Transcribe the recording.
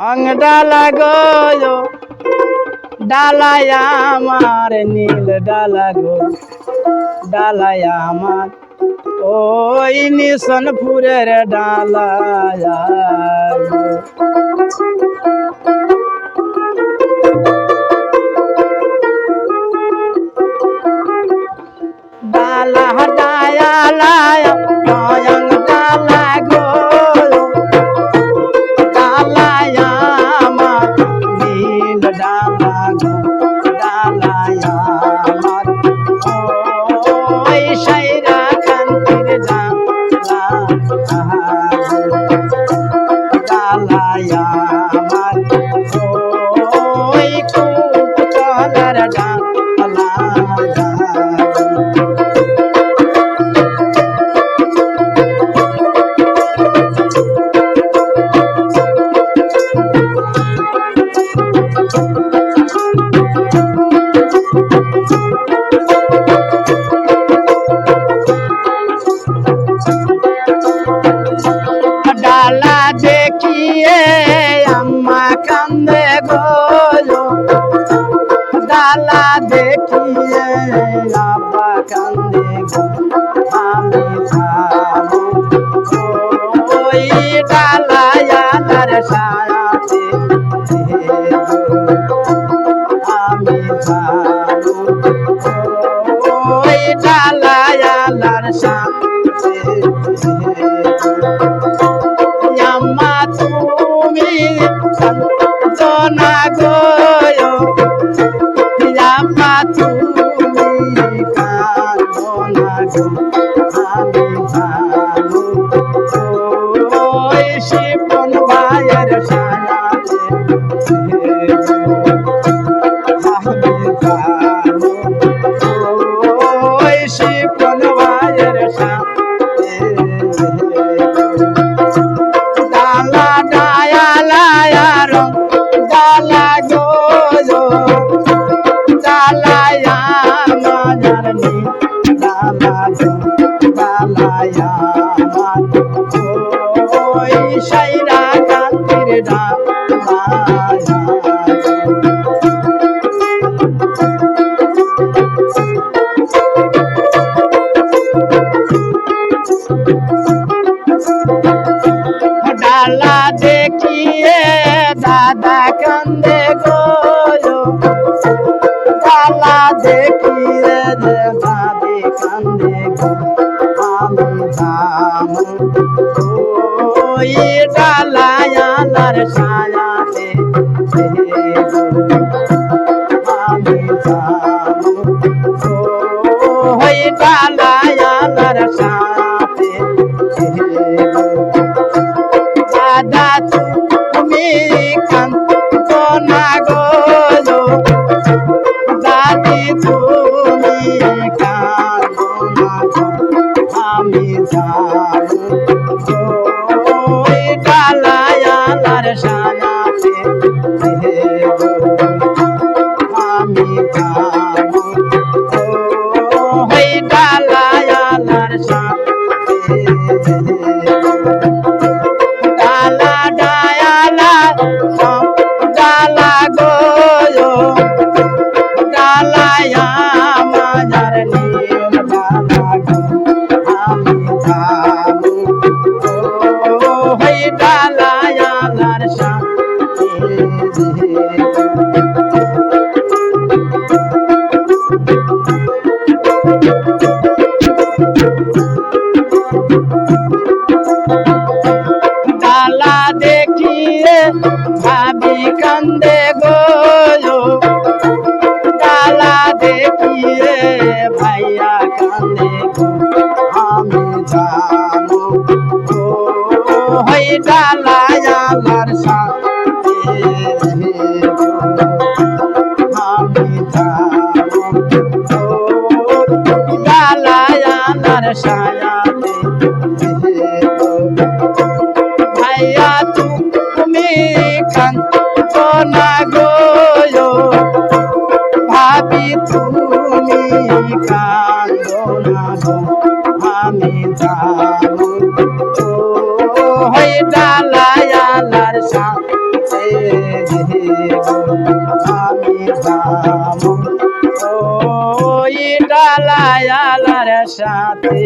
অং ডালা গো, ডালাই আমার, নীল ডালা গো, ডালাই আমার। ওই নিশনপুরের ডালায় ডালা ডায়া Bye. খেলা দেখিয়ে আপা কান্দে আমি ওই ডালায়া তার সায়াতে আমি ওই ডালায়া তার সায়াতে আলায় আলার সায়াতে Oh, হয় ডালায় আমার সাথে আমি ডালায় আমার সায়াতে দয়ালার সাথে।